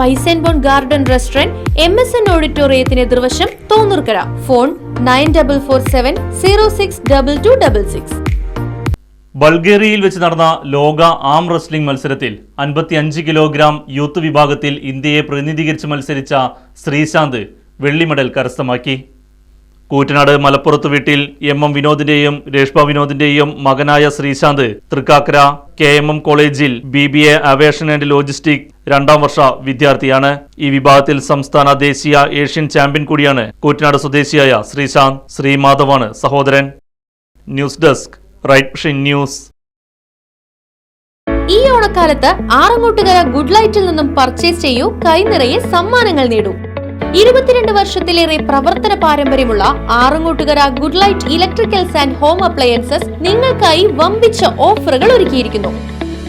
Spice and bon garden restaurant M S N ഓഡിറ്റോറിയത്തിന് എതിർവശം Thonnurkara. Phone nine double four seven zero six double two double six. ബൾഗേറിയയിൽ വെച്ച് നടന്ന ലോക ആം wrestling മത്സരത്തിൽ 55 kilogram youth വിഭാഗത്തിൽ ഇന്ത്യയെ പ്രതിനിധീകരിച്ച് മത്സരിച്ച ശ്രീശാന്ത് വെള്ളി മെഡൽ കരസ്ഥമാക്കി. കൂറ്റനാട് മലപ്പുറത്ത് വീട്ടിൽ എം എം വിനോദിന്റെയും രേഷ്മ വിനോദിന്റെയും മകനായ Sreesanth Thrikkakara K M M കോളേജിൽ B B A aviation and logistic രണ്ടാം വർഷ വിദ്യാർത്ഥിയാണ്. ഈ വിഭാഗത്തിൽ സംസ്ഥാന ദേശീയ ഏഷ്യൻ ചാമ്പ്യൻ കൂടിയാണ് കൂറ്റനാട് സ്വദേശിയായ ശ്രീശാന്ത് ശ്രീമാധവാണ് സഹോദരൻ. News desk right vision news. ഈ ഓണക്കാലത്ത് ആറങ്ങോട്ടുകര ഗുഡ് ലൈറ്റിൽ നിന്നും പർച്ചേസ് ചെയ്യൂ കൈനിറയെ സമ്മാനങ്ങൾ നേടൂ. ഇരുപത്തിരണ്ട് വർഷത്തിലേറെ പ്രവർത്തന പാരമ്പര്യമുള്ള Arangottukara good light electricals and home appliances നിങ്ങൾക്കായി വമ്പിച്ച ഓഫറുകൾ ഒരുക്കിയിരിക്കുന്നു.